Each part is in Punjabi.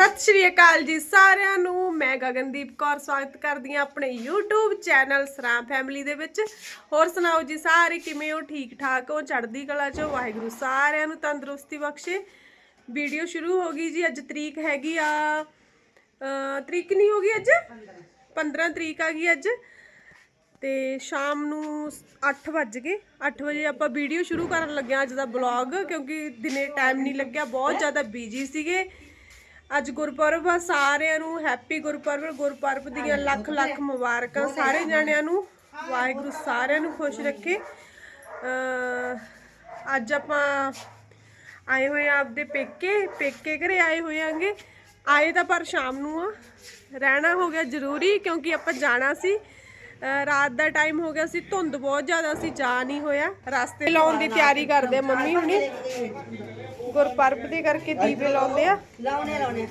ਸਤਿ ਸ਼੍ਰੀ ਅਕਾਲ ਜੀ ਸਾਰਿਆਂ ਨੂੰ। ਮੈਂ ਗਗਨਦੀਪ ਕੌਰ, ਸਵਾਗਤ ਕਰਦੀ ਹਾਂ ਆਪਣੇ YouTube ਚੈਨਲ ਸਰਾਮ ਫੈਮਿਲੀ ਦੇ ਵਿੱਚ। ਹੋਰ ਸੁਣਾਓ ਜੀ ਸਾਰੇ ਕਿਵੇਂ ਹੋ? ਠੀਕ ਠਾਕ ਹੋ? ਚੜ੍ਹਦੀ ਕਲਾ ਚੋਂ ਵਾਹਿਗੁਰੂ ਸਾਰਿਆਂ ਨੂੰ ਤੰਦਰੁਸਤੀ ਬਖਸ਼ੇ। ਵੀਡੀਓ ਸ਼ੁਰੂ ਹੋ ਗਈ ਜੀ, ਅੱਜ ਤਰੀਕ ਹੈਗੀ ਆ ਤਰੀਕ ਨਹੀਂ ਹੋ ਗਈ ਅੱਜ? 15 ਤਰੀਕ ਆ ਗਈ ਅੱਜ। ਤੇ ਸ਼ਾਮ ਨੂੰ 8 ਵੱਜ ਗਏ। 8 ਵਜੇ ਆਪਾਂ ਵੀਡੀਓ ਸ਼ੁਰੂ ਕਰਨ ਲੱਗਿਆ ਅੱਜ ਦਾ ਬਲੌਗ, ਕਿਉਂਕਿ ਦਿਨੇ ਟਾਈਮ ਨਹੀਂ ਲੱਗਿਆ, ਬਹੁਤ ਜ਼ਿਆਦਾ ਬਿਜ਼ੀ ਸੀਗੇ। ਅੱਜ ਗੁਰਪੁਰਬ ਆ ਸਾਰਿਆਂ ਨੂੰ ਹੈਪੀ ਗੁਰਪੁਰਬ ਗੁਰਪੁਰਬ ਦੀਆਂ ਲੱਖ ਲੱਖ ਮੁਬਾਰਕਾਂ ਸਾਰੇ ਜਣਿਆਂ ਨੂੰ। ਵਾਹਿਗੁਰੂ ਸਾਰਿਆਂ ਨੂੰ ਖੁਸ਼ ਰੱਖੇ। ਅੱਜ ਆਪਾਂ ਆਏ ਹੋਏ ਆ ਆਪਦੇ ਪੇਕੇ ਪੇਕੇ ਘਰੇ ਆਏ ਹੋਏ ਆਂਗੇ ਆਏ ਤਾਂ ਪਰ ਸ਼ਾਮ ਨੂੰ ਆ। ਰਹਿਣਾ ਹੋ ਗਿਆ ਜ਼ਰੂਰੀ ਕਿਉਂਕਿ ਆਪਾਂ ਜਾਣਾ ਸੀ। ਰਾਤ ਦਾ ਟਾਈਮ ਹੋ ਗਿਆ ਸੀ ਧੁੰਦ ਬਹੁਤ ਜ਼ਿਆਦਾ ਸੀ ਜਾ ਨਹੀਂ ਹੋਇਆ। ਰਸਤੇ ਲਾਉਣ ਦੀ ਤਿਆਰੀ ਕਰਦੇ ਮੰਮੀ ਹੁਣੀ। ਗੁਰਪਰਬ ਦੇ ਕਰਕੇ ਦੀਵੇ ਲਾਉਂਦੇ ਆ। ਲਾਉਣੇ ਲਾਉਣੇ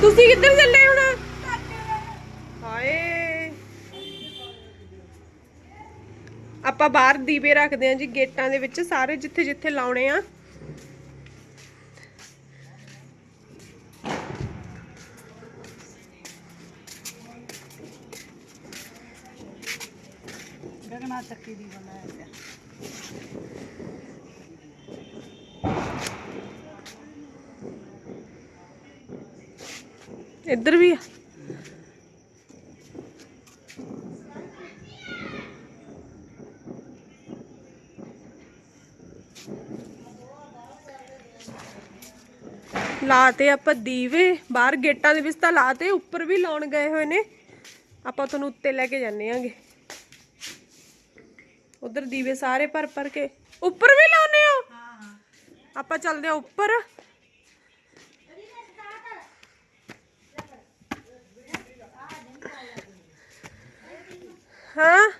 ਤੁਸੀਂ ਕਿੱਧਰ ਚੱਲੇ ਹੁਣ? ਹਾਏ। ਆਪਾਂ ਬਾਹਰ ਦੀਵੇ ਰੱਖਦੇ ਆ ਜੀ ਗੇਟਾਂ ਦੇ ਵਿੱਚ ਸਾਰੇ ਜਿੱਥੇ ਜਿੱਥੇ ਲਾਉਣੇ ਆ। ਗਗਨਾ ਚੱਕੀ ਦੀ ਬਣਾਇਆ ਪਿਆ। ਇੱਧਰ ਵੀ ਆ। ਲਾਤੇ ਆਪਾਂ ਦੀਵੇ, ਬਾਹਰ ਗੇਟਾਂ ਦੇ ਵਿੱਚ ਤਾਂ ਲਾਤੇ, ਉੱਪਰ ਵੀ ਲਾਉਣ ਗਏ ਹੋਏ ਨੇ। ਆਪਾਂ ਤੁਹਾਨੂੰ ਉੱਤੇ ਲੈ ਕੇ ਜਾਂਦੇ ਆਂਗੇ। ਉਧਰ ਦੀਵੇ ਸਾਰੇ ਭਰ ਭਰ ਕੇ। ਉੱਪਰ ਵੀ ਲਾਉਨੇ ਹੋ? ਆਪਾਂ ਚੱਲਦੇ ਆ ਉੱਪਰ। ਹਾਂ?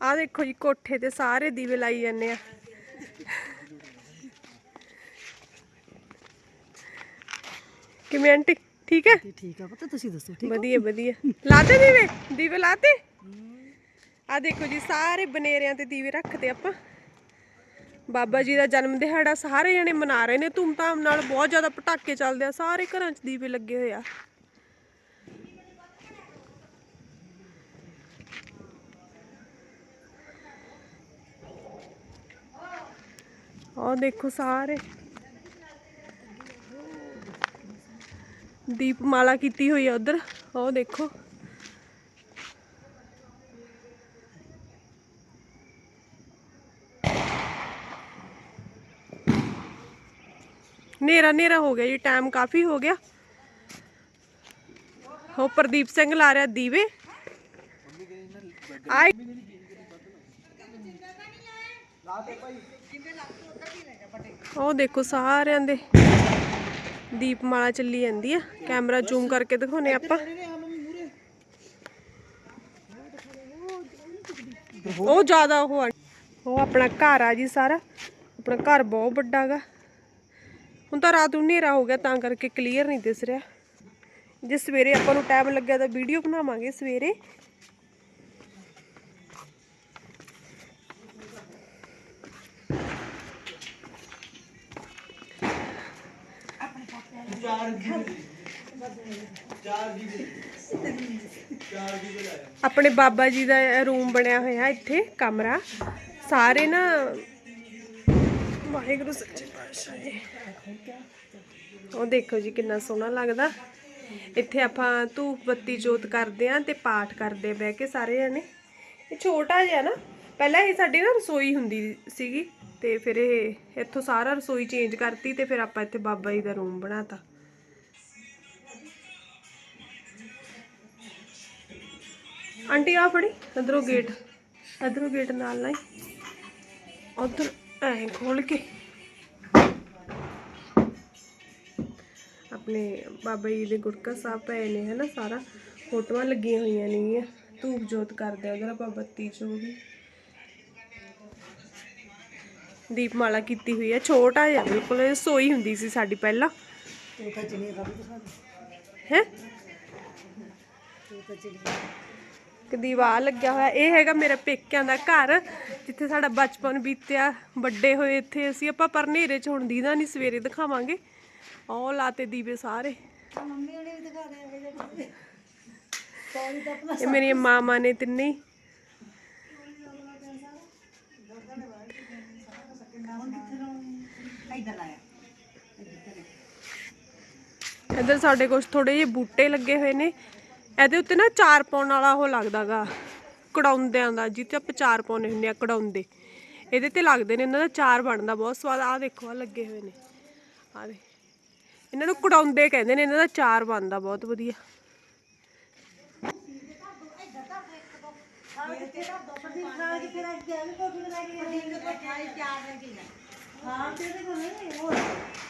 ਆ ਦੇਖੋ ਜੀ ਕੋਠੇ ਤੇ ਸਾਰੇ ਦੀਵੇ ਲਾਈ ਜਾਂਦੇ ਆ। ਕਿਵੇਂ ਆਂਟੀ? ਠੀਕ ਹੈ? ਠੀਕ ਆ ਪੁੱਤ ਤੁਸੀਂ ਦੱਸੋ ਠੀਕ ਵਧੀਆ ਵਧੀਆ। ਲਾਤੇ ਦੀਵੇ? ਦੀਵੇ ਲਾਤੇ? ਆ ਦੇਖੋ ਜੀ, ਸਾਰੇ ਬਨੇਰਿਆਂ ਤੇ ਦੀਵੇ ਰੱਖਦੇ ਆਪਾਂ। ਬਾਬਾ ਜੀ ਦਾ ਜਨਮ ਦਿਹਾੜਾ ਸਾਰੇ ਜਣੇ ਮਨਾ ਰਹੇ ਨੇ, ਧੂਮਧਾਮ ਨਾਲ ਬਹੁਤ ਜ਼ਿਆਦਾ ਪਟਾਕੇ ਚੱਲਦੇ ਆ, ਸਾਰੇ ਘਰਾਂ 'ਚ ਦੀਵੇ ਲੱਗੇ ਹੋਏ ਆ। ਆਹ ਦੇਖੋ ਸਾਰੇ। ਦੀਪਮਾਲਾ ਕੀਤੀ ਹੋਈ ਆ ਉਧਰ ਉਹ ਦੇਖੋ। ਨੇਰਾ ਨੇਰਾ ਹੋ ਗਿਆ ਜੀ ਟਾਈਮ ਕਾਫੀ ਹੋ ਗਿਆ। ਹੋ ਪ੍ਰਦੀਪ ਸਿੰਘ ਲਾ ਰਿਹਾ ਦੀਵੇ। ਆਏ ਉਹ ਦੇਖੋ ਸਾਰਿਆਂ ਦੇ ਦੀਪਮਾਲਾ ਚੱਲੀ ਜਾਂਦੀ ਆ। ਕੈਮਰਾ ਜ਼ੂਮ ਕਰਕੇ ਦਿਖਾਉਨੇ ਆਪਾਂ। ਉਹ ਜ਼ਿਆਦਾ ਉਹ ਆ ਉਹ ਆਪਣਾ ਘਰ ਆ ਜੀ ਸਾਰਾ। ਆਪਣਾ ਘਰ ਬਹੁਤ ਵੱਡਾ ਗਾ। ਹੁਣ ਤਾਂ ਰਾਤ ਨੂੰ ਹਨੇਰਾ ਹੋ ਗਿਆ, ਤਾਂ ਕਰਕੇ ਕਲੀਅਰ ਨਹੀਂ ਦਿਸ ਰਿਹਾ। ਜੇ ਸਵੇਰੇ ਆਪਾਂ ਨੂੰ ਟਾਈਮ ਲੱਗਿਆ ਤਾਂ ਵੀਡੀਓ ਬਣਾਵਾਂਗੇ ਸਵੇਰੇ। ਆਪਣੇ ਬਾਬਾ ਜੀ ਦਾ ਰੂਮ ਬਣਿਆ ਹੋਇਆ ਇੱਥੇ, ਕਮਰਾ। ਸਾਰੇ ਨਾ ਵਾਹਿਗੁਰੂ ਸੱਚੇ ਪਾਤਸ਼ਾਹ ਜੀ। ਉਹ ਦੇਖੋ ਜੀ ਕਿੰਨਾ ਸੋਹਣਾ ਲੱਗਦਾ। ਇੱਥੇ ਆਪਾਂ ਧੂਪ ਬੱਤੀ ਜੋਤ ਕਰਦੇ ਆਂ ਤੇ ਪਾਠ ਕਰਦੇ ਆ ਬਹਿ ਕੇ ਸਾਰੇ ਜਣੇ। ਇਹ ਛੋਟਾ ਜਿਹਾ ਨਾ, ਪਹਿਲਾਂ ਇਹ ਸਾਡੀ ਨਾ ਰਸੋਈ ਹੁੰਦੀ ਸੀਗੀ ਤੇ ਫਿਰ ਇਹ ਇੱਥੋਂ ਸਾਰਾ ਰਸੋਈ ਚੇਂਜ ਕਰਤੀ ਤੇ ਫਿਰ ਆਪਾਂ ਇੱਥੇ ਬਾਬਾ ਜੀ ਦਾ ਰੂਮ ਬਣਾਤਾ। ਆਂਟੀ ਆ ਫੜੀ, ਅੰਦਰੋਂ ਗੇਟ ਅੰਦਰੋਂ ਗੇਟ ਨਾਲ ਲਾਈ। ਉਧਰ ਐ ਖੋਲ ਕੇ ਆਪਣੇ ਬਾਬਾ ਜੀ ਦੇ ਗੁਰਕਾ ਸਾਹਿਬ ਪਏ ਨੇ ਹਨਾ ਸਾਰਾ ਫੋਟੋਆਂ ਲੱਗੀਆਂ ਹੋਈਆਂ ਨੇਗੀਆਂ ਧੂਪ ਜੋਤ ਕਰਦੇ ਆ ਉਧਰ ਆਪਾਂ ਬੱਤੀ ਚੋਂ ਵੀ ਦੀਪਮਾਲਾ ਕੀਤੀ ਹੋਈ ਹੈ ਛੋਟਾ ਜਿਹਾ ਬਿਲਕੁਲ ਇਹ ਰਸੋਈ ਹੁੰਦੀ ਸੀ ਸਾਡੀ ਪਹਿਲਾਂ ਤੂੰ ਤਾਂ ਚਿੜੀ ਦਾ ਵੀ ਦਿਖਾ ਦੇ ਹੈ ਤੂੰ ਤਾਂ ਚਿੜੀ ਇੱਕ ਦੀਵਾ ਲੱਗਿਆ ਹੋਇਆ। ਇਹ ਹੈਗਾ ਮੇਰਾ ਪੇਕਿਆਂ ਦਾ ਘਰ, ਜਿੱਥੇ ਸਾਡਾ ਬਚਪਨ ਬੀਤਿਆ। ਵੱਡੇ ਹੋਏ ਇੱਥੇ ਅਸੀਂ, ਆਪਾਂ ਪਰ ਹਨੇਰੇ ਚ ਹੁਣ ਦੀਦਾ ਨਹੀਂ ਸਵੇਰੇ ਦਿਖਾਵਾਂਗੇ। ਉਹ ਲਾਤੇ ਦੀਵੇ ਸਾਰੇ। ਮੰਮੀ ਉਹਨੇ ਵੀ ਦਿਖਾ ਦੇ ਇਹ ਮੇਰੀਆਂ ਮਾਮਾ ਨੇ ਤਿੰਨੇ। ਇੱਧਰ ਸਾਡੇ ਕੁਝ ਥੋੜੇ ਜਿਹੇ ਬੂਟੇ ਲੱਗੇ ਹੋਏ ਨੇ। ਇਹਦੇ ਉੱਤੇ ਨਾ ਚਾਰ ਪਾਉਣ ਵਾਲਾ ਉਹ ਲੱਗਦਾਗਾ ਕੜਾਉਂਦਿਆਂ ਦਾ ਜਿੱਤੇ ਆਪਾਂ ਚਾਰ ਪਾਉਨੇ ਹੁੰਦੇ ਆ ਕੜਾਉਂਦੇ ਇਹਦੇ ਤੇ ਲੱਗਦੇ ਨੇ ਇਹਨਾਂ ਦਾ ਚਾਰ ਬਣਦਾ ਬਹੁਤ ਸਵਾਦ ਆਹ ਦੇਖੋ ਆ ਲੱਗੇ ਹੋਏ ਨੇ। ਆਹ ਦੇ ਇਹਨਾਂ ਨੂੰ ਕੜਾਉਂਦੇ ਕਹਿੰਦੇ ਨੇ ਇਹਨਾਂ ਦਾ ਚਾਰ ਬਣਦਾ ਬਹੁਤ ਵਧੀਆ। ਹਾਂ ਤੇਰੇ ਕੋਲ ਨਹੀਂ ਹੋਰ।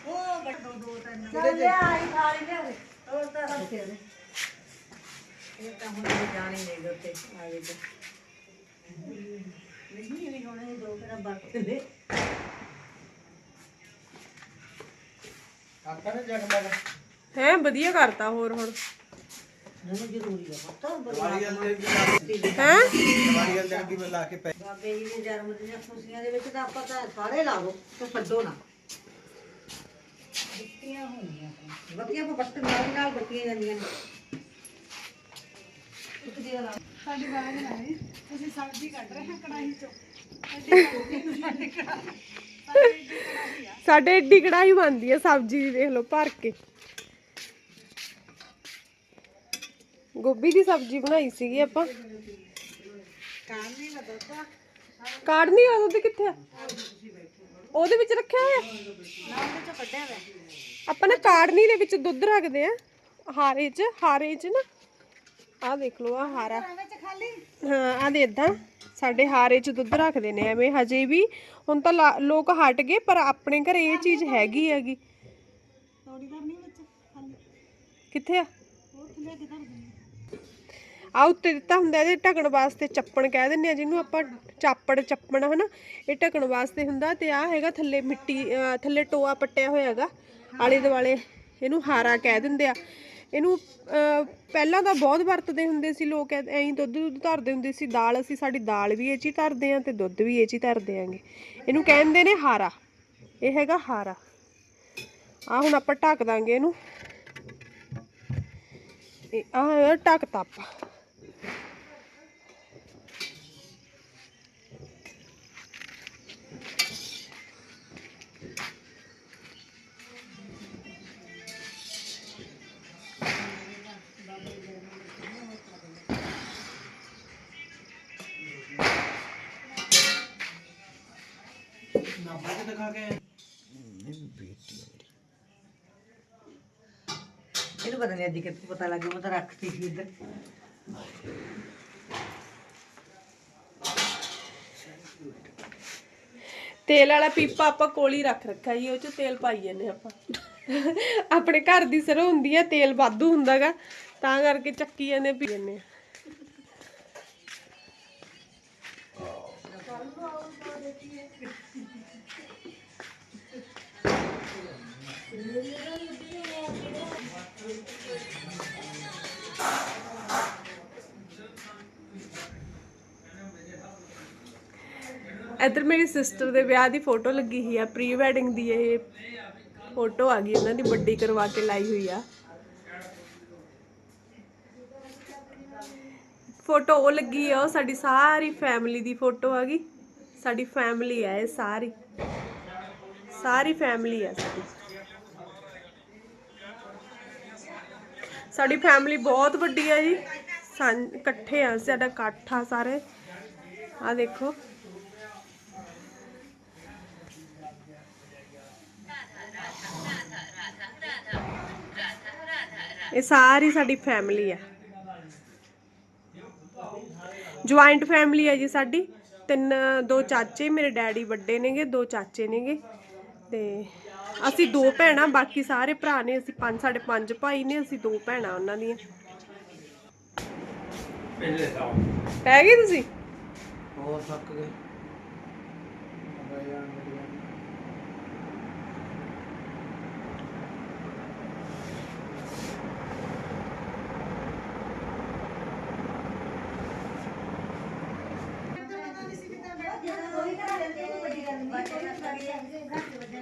ਉਹ ਗੱਡੋ ਦੋ ਤਿੰਨ। ਚੱਲ ਲਿਆ ਆਈ ਥਾਲੀ ਲਿਆ ਦੇ ਹੋਰ ਤਾਂ ਸਭ ਤੇਰੇ ਇਹ ਤਾਂ ਹੁਣ ਜਾਣੀ ਨਹੀਂ ਉੱਤੇ ਆ ਗਏ ਤੇ। ਨਹੀਂ ਵੀ ਹੁਣ ਇਹ ਦੋ ਕਿਹੜਾ ਵਰਤ ਲੈ ਹੈ ਵਧੀਆ ਕਰਤਾ ਹੋਰ ਹੁਣ ਮੈਨੂੰ ਜ਼ਰੂਰੀ ਹੈ ਪੁੱਤ ਹੈ? ਬਾਬੇ ਜੀ ਦੇ ਜਨਮ ਦੀਆਂ ਖੁਸ਼ੀਆਂ ਦੇ ਵਿੱਚ ਤਾਂ ਆਪਾਂ ਤਾਂ ਸਾਰੇ ਲਾਵੋ ਤੇ ਛੱਡੋ ਨਾ। ਬੱਤੀਆਂ ਹੋਣੀਆਂ ਬੱਤੀਆਂ ਕੋ ਬੱਤ ਨਾਲ ਨਾਲ ਬੱਤੀਆਂ ਜਾਂਦੀਆਂ ਨੇ। ਸਾਡੀ ਬਾਗ ਲਾਈ। ਸਬਜ਼ੀ ਕੱਢ ਰਹੇ ਹਾਂ ਕੜਾਹੀ ਚੋਂ। ਸਾਡੇ ਏਡੀ ਕੜਾਈ ਬਣਦੀ ਆ ਸਬਜ਼ੀ ਦੀ ਦੇਖ ਲਓ ਭਰ ਕੇ। ਗੋਭੀ ਦੀ ਸਬਜ਼ੀ ਬਣਾਈ ਸੀਗੀ ਆਪਾਂ। ਕਾਰਨੀ ਦਾ ਦੁੱਧ ਕਾੜਨੀ ਆ ਦੁੱਧ ਕਿੱਥੇ ਆ? ਉਹਦੇ ਵਿੱਚ ਰੱਖਿਆ ਹੋਇਆ? ਨਾ ਉਹਦੇ ਚੋਂ ਕੱਢਿਆ ਵਾ ਆਪਾਂ ਨਾ ਕਾੜਨੀ ਦੇ ਵਿੱਚ ਦੁੱਧ ਰੱਖਦੇ ਆ। ਹਾਰੇ 'ਚ ਹਾਰੇ 'ਚ ਨਾ। ਆਹ ਦੇਖ ਲਓ ਆ ਹਾਰਾ। ਹਾਂ ਆ ਦੇ ਇਦਾਂ। ਸਾਡੇ ਹਾਰੇ 'ਚ ਦੁੱਧ ਰੱਖਦੇ ਨੇ ਐਵੇਂ ਹਜੇ ਵੀ। ਹੁਣ ਤਾਂ ਲੋਕ ਹਟ ਗਏ ਪਰ ਆਪਣੇ ਘਰੇ ਇਹ ਚੀਜ਼ ਹੈਗੀ ਹੈਗੀ। ਕਿੱਥੇ ਆ? ਆ। ਉੱਤੇ ਦਿੱਤਾ ਹੁੰਦਾ ਇਹਦੇ ਢਕਣ ਵਾਸਤੇ ਚੱਪਣ ਕਹਿ ਦਿੰਦੇ ਆ ਜਿਹਨੂੰ ਆਪਾਂ ਚਾਪੜ ਚੱਪਣ ਹਨਾ? ਇਹ ਢਕਣ ਵਾਸਤੇ ਹੁੰਦਾ ਤੇ ਆ ਹੈਗਾ ਥੱਲੇ ਮਿੱਟੀ ਥੱਲੇ ਟੋਆ ਪੱਟਿਆ ਹੋਇਆ ਹੈਗਾ ਆਲੇ ਦੁਆਲੇ। ਇਹਨੂੰ ਹਾਰਾ ਕਹਿ ਦਿੰਦੇ ਆ। ਇਹਨੂੰ ਪਹਿਲਾਂ ਤਾਂ ਬਹੁਤ ਵਰਤਦੇ ਹੁੰਦੇ ਸੀ ਲੋਕ, ਐ- ਐਂ ਦੁੱਧ ਦੁੱਧ ਧਰਦੇ ਹੁੰਦੇ ਸੀ, ਦਾਲ ਅਸੀਂ, ਸਾਡੀ ਦਾਲ ਵੀ ਇਹ 'ਚ ਹੀ ਧਰਦੇ ਆ ਤੇ ਦੁੱਧ ਵੀ ਇਹ 'ਚ ਹੀ ਧਰਦੇ ਆਂਗੇ। ਇਹਨੂੰ ਕਹਿੰਦੇ ਨੇ ਹਾਰਾ, ਇਹ ਹੈਗਾ ਹਾਰਾ। ਆ ਹੁਣ ਆਪਾਂ ਢੱਕ ਦਾਂਗੇ ਇਹਨੂੰ। ਇਹ ਆ ਢੱਕਤਾ ਆਪਾਂ। ਇਹਨੂੰ ਪਤਾ ਨਹੀਂ ਅੱਜ ਕਿੱਥੇ ਪਤਾ ਲੱਗਿਆ ਮੈਂ ਤਾਂ ਰੱਖਤੀ ਸੀ ਇੱਧਰ। ਤੇਲ ਵਾਲਾ ਪੀਪਾ ਆਪਾਂ ਕੋਲ ਹੀ ਰੱਖ ਰੱਖਿਆ ਜੀ ਉਹ ਚ ਤੇਲ ਪਾਈ ਜਾਂਦੇ ਆਪਾਂ। ਆਪਣੇ ਘਰ ਦੀ ਸਰੋਂ ਹੁੰਦੀ ਆ ਤੇਲ ਵਾਧੂ ਹੁੰਦਾਗਾ ਤਾਂ ਕਰਕੇ ਚੱਕੀ ਜਾਂਦੇ ਪੀ ਜਾਂਦੇ ਆ। ਇੱਧਰ ਮੇਰੀ ਸਿਸਟਰ ਦੇ ਵਿਆਹ ਦੀ ਫੋਟੋ ਲੱਗੀ ਹੋਈ ਆ ਪ੍ਰੀ ਵੈਡਿੰਗ ਦੀ ਇਹ ਫੋਟੋ ਆ ਗਈ, ਉਹਨਾਂ ਦੀ ਵੱਡੀ ਕਰਵਾ ਕੇ ਲਾਈ ਹੋਈ ਆ। ਫੋਟੋ ਉਹ ਲੱਗੀ ਆ, ਉਹ ਸਾਡੀ ਸਾਰੀ ਫੈਮਿਲੀ ਦੀ ਫੋਟੋ ਆ ਗਈ। ਸਾਡੀ ਫੈਮਿਲੀ ਆ ਇਹ ਸਾਰੀ। ਸਾਰੀ ਫੈਮਿਲੀ ਆ ਸਾਡੀ। ਸਾਡੀ ਫੈਮਿਲੀ ਬਹੁਤ ਵੱਡੀ ਆ ਜੀ। ਸਾਂ- ਇਕੱਠੇ ਆ ਸਾਡਾ ਇਕੱਠ ਆ ਸਾਰੇ। ਆ ਦੇਖੋ। ਇਹ ਸਾਰੀ ਸਾਡੀ ਫੈਮਿਲੀ ਆ। ਜੁਆਇੰਟ ਫੈਮਿਲੀ ਹੈ ਜੀ ਸਾਡੀ। ਤਿੰਨ ਦੋ ਚਾਚੇ ਮੇਰੇ ਡੈਡੀ ਵੱਡੇ ਨੇਗੇ ਦੋ ਚਾਚੇ ਨੇਗੇ। ਤੇ ਅਸੀਂ ਦੋ ਭੈਣਾਂ ਬਾਕੀ ਸਾਰੇ ਭਰਾ ਨੇ। ਅਸੀਂ ਪੰਜ ਸਾਡੇ ਪੰਜ ਭਾਈ ਨੇ ਅਸੀਂ ਦੋ ਭੈਣਾਂ ਉਹਨਾਂ ਦੀਆਂ। ਪੈ ਗਏ ਤੁਸੀਂ? ਹੋਰ ਥੱਕ ਗਏ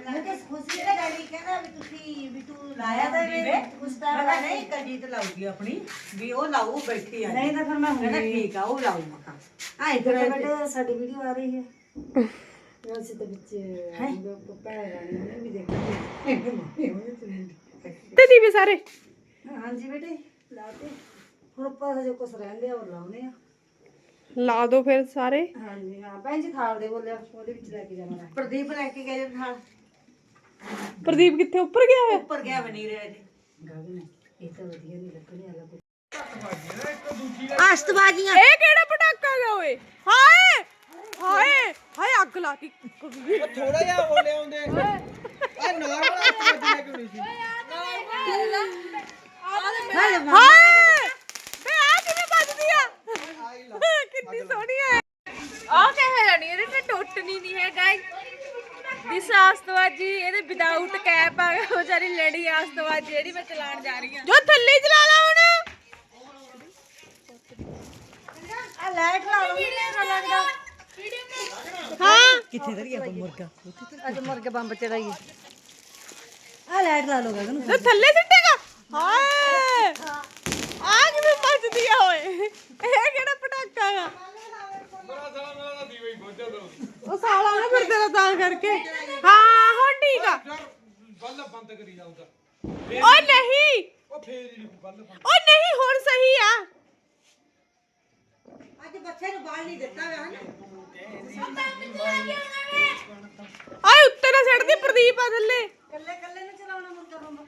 ਮੈਂ ਤਾਂ ਖੁਸ਼ੀ ਦਾ ਡੈਡੀ ਕਹਿੰਦਾ ਵੀ ਤੁਸੀਂ ਵੀ ਤੂੰ ਲਾਇਆ ਤਾਂ ਵੀ ਕੁਛ ਤਾਂ ਮੈਂ ਨਹੀਂ। ਕਜੀਤ ਲਾਉਗੀ ਆਪਣੀ ਵੀ ਉਹ ਲਾਊ ਬੈਠੀ ਆ। ਨਹੀਂ ਤਾਂ ਫਿਰ ਮੈਂ ਹੁਣ ਠੀਕ ਆ ਉਹ ਲਾਊ ਮਖਾ ਆਏ ਫਿਰ ਬੇਟੇ ਸਾਡੀ ਵੀਡੀਓ ਆ ਰਹੀ ਹੈ। ਅਸੀਂ ਤਾਂ ਵਿੱਚ ਭੈਣ ਰਾਣੀ ਨੇ ਵੀ ਦੇਖੀ ਤੇ ਦੀਵੇ ਸਾਰੇ? ਹਾਂਜੀ ਬੇਟੇ ਲਾਤੇ ਹੁਣ ਆਪਾਂ ਹਜੇ ਕੁਛ ਰਹਿੰਦੇ ਆ ਉਹ ਲਾਉਨੇ ਆ। ਲਾ ਦੋ ਫਿਰ ਸਾਰੇ। ਹਾਂਜੀ ਹਾਂ ਭੈਣ ਜੀ ਥਾਲ ਦੇ ਬੋਲਿਆ ਉਹਦੇ ਵਿੱਚ ਲੈ ਕੇ ਜਾਣਾ। ਪ੍ਰਦੀਪ ਲੈ ਕੇ ਗਏ ਨਾਲ। ਪ੍ਰਦੀਪ ਕਿੱਥੇ? ਉੱਪਰ ਗਿਆ ਹੋਇਆ? ਉੱਪਰ ਗਿਆ ਬਣੀ ਰਿਹਾ ਜੀ ਗਗਨ ਇਹ ਤਾਂ ਵਧੀਆ ਨਹੀਂ ਲੱਗਣੇ ਵਾਲਾ ਕੁਛ ਆਸ਼ਤਬਾਜ਼ੀਆਂ ਇਹ ਕਿਹੜਾ ਪਟਾਕਾ ਗਾ ਓਏ? ਹਾਏ! ਹਾਏ! ਹਾਏ ਅੱਗ ਲਾਤੀ ਥੋੜਾ ਜਿਹਾ ਹੋ ਲਿਆਉਂਦੇ। ਆ ਨਾਰਮਲ ਵੱਜਣਾ ਕਿਉਂ ਨਹੀਂ ਸੀ। ਹਾਏ ਬੇ ਆ ਕਿਵੇਂ ਵੱਜਦੀ ਆ? ਕਿੰਨੀ ਸੋਹਣੀ ਹੈ ਆ ਕਹਿ ਜਾਣੀ ਇਹਦੇ ਤੇ ਟੁੱਟਣੀ ਨਹੀਂ ਹੈ ਗਾਇਸ ਦਿਸ ਆਸਤਵਾਜੀ ਇਹਦੇ ਵਿਦਆਊਟ ਕੈਪ ਆ ਵਿਚਾਰੀ ਲੜੀ ਆਸਤਵਾਜੀ ਜਿਹੜੀ ਮੈਂ ਚਲਾਉਣ ਜਾ ਰਹੀ ਹਾਂ। ਜੋ ਥੱਲੇ ਚਲਾ ਲਾ ਹੁਣ। ਆ ਲਾਈਟ ਲਾ ਲਓ ਨਾ ਲੱਗਦਾ। ਹਾਂ। ਕਿੱਥੇ ਧਰੀ ਆਪਾਂ ਮੁਰਗਾ? ਅੱਜ ਮੁਰਗਾ ਬੰਬ ਚੜਾਈਏ ਆ ਲਾਈਟ ਲਾ ਲਓ ਗਗਨ ਜੋ ਥੱਲੇ ਸਿੱਟੇਗਾ। ਹਾਏ। ਆ ਕਿਵੇਂ ਵੱਜਦੀ ਆ ਓਏ। ਇਹ ਕਿਹੜਾ ਪਟਾਕਾ ਆ ਉਹ ਸਾਲਾ ਨਾ ਫਿਰ ਤੇਰਾ ਤਾਂ ਕਰਕੇ। ਹਾਂ ਹੁਣ ਠੀਕ ਆ। ਬੱਲ ਬੰਦ ਕਰੀ ਜਾਊਗਾ ਓ ਨਹੀਂ। ਉਹ ਫੇਰ ਹੀ ਬੱਲ ਬੰਦ। ਓ ਨਹੀਂ ਹੁਣ ਸਹੀ ਆ। ਅੱਜ ਬੱਚੇ ਨੂੰ ਬਾਲ ਨਹੀਂ ਦਿੱਤਾ ਹੋਇਆ ਹਨ। ਆਏ ਉੱਤੇ ਨਾ ਛੱਡਦੀ ਪ੍ਰਦੀਪ ਆ ਥੱਲੇ। ਕੱਲੇ ਕੱਲੇ ਨੂੰ ਚਲਾਉਣਾ ਮੁਰਗਾ ਬੰਬ।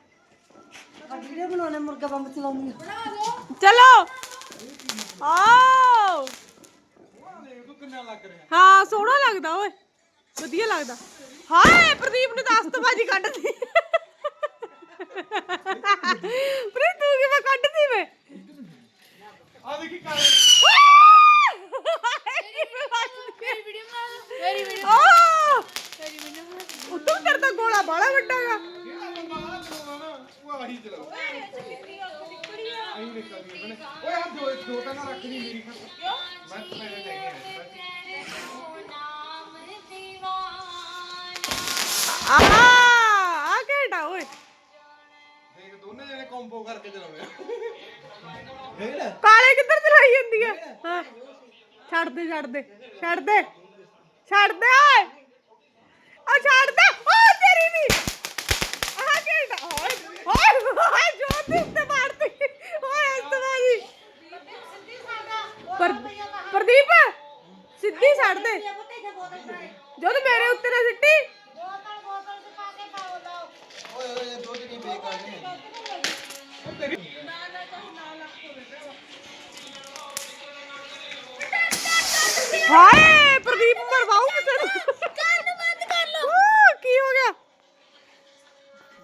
ਆ ਵੀਡੀਓ ਬਣਾਉਣਾ ਮੁਰਗਾ ਬੰਬ ਚਲਾਉਣੀ ਚਲੋ। ਆਓ। ਤੂੰ ਕਿੰਨਾ ਲੱਗ ਰਿਹਾ? ਹਾਂ ਸੋਹਣਾ ਲੱਗਦਾ ਓਏ। ਵਧੀਆ ਲੱਗਦਾ। ਹਾਏ ਪ੍ਰਦੀਪ ਨੇ ਤਾਂ ਅਸਤਬਾਜੀ ਕੱਢਦੀ ਪ੍ਰੀਤ ਤੂੰ ਕਿਵੇਂ ਕੱਢਦੀ ਵੇ? ਆ ਦੇਖੀ ਕਾਲੇ ਮੇਰੀ ਵੀਡੀਓ ਆ ਉੱਤੋਂ ਤੇਰੇ ਤਾਂ ਗੋਲਾ ਬਾਲਾ ਵੱਡਾ ਗਾ ਜਿਹੜਾ ਬੰਦਾ ਆ ਚਲਾਉਣਾ ਨਾ ਉਹ ਆਹੀ ਚਲਾਉ ਆਹੀ ਨਿਕਲ ਗਈ ਬਣੇ ਓਏ ਆ ਦੋ ਦੋ ਤਾਂ ਨਾ ਰੱਖਣੀ ਮੇਰੀ ਖਾਤਰ ਬਸ ਮੇਰੇ ਲੈ ਕੇ ਆਇਆ ਆ ਆ ਕਿਹੜਾ ਓਏ ਦੇਖ ਦੋਨੇ ਜਣੇ ਕੰਬੋ ਕਰਕੇ ਚਲਾਉਂਦੇ ਆ ਦੇਖ ਲੈ ਕਾਲੇ ਕਿੱਧਰ ਚਲਾਈ ਜਾਂਦੀ ਆ ਹਾਂ ਛੱਡ ਦੇ ਛੱਡ ਦੇ ਛੱਡ ਦੇ ਛੱਡ ਦੇ ਓਏ ਆ ਛੱਡ ਦੇ ਓ ਤੇਰੀ ਨਹੀਂ ਆ ਕਿਹੜਾ ਓਏ ਓਏ ਓਏ ਜੋਤੀ ਉੱਤੇ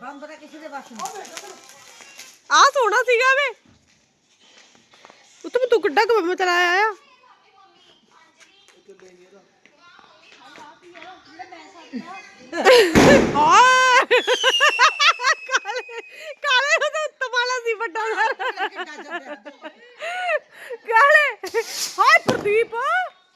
ਬੰਬ ਤਾਂ ਕਿਸੇ ਦੇ ਵੱਸ ਨਹੀਂ। ਆ ਸੋਹਣਾ ਸੀਗਾ ਵੇ। ਉੱਤਮ ਤੂੰ ਕਿੱਡਾ ਕੁ ਬੰਬ ਚਲਾਇਆ ਆ। ਹਾਏ ਕਾਲੇ ਕਾਲੇ ਉਹਦਾ ਉੱਤਮ ਵਾਲਾ ਸੀ ਵੱਡਾ। ਸਾਰਾ ਕਾਲੇ ਹਾਏ ਪ੍ਰਦੀਪ।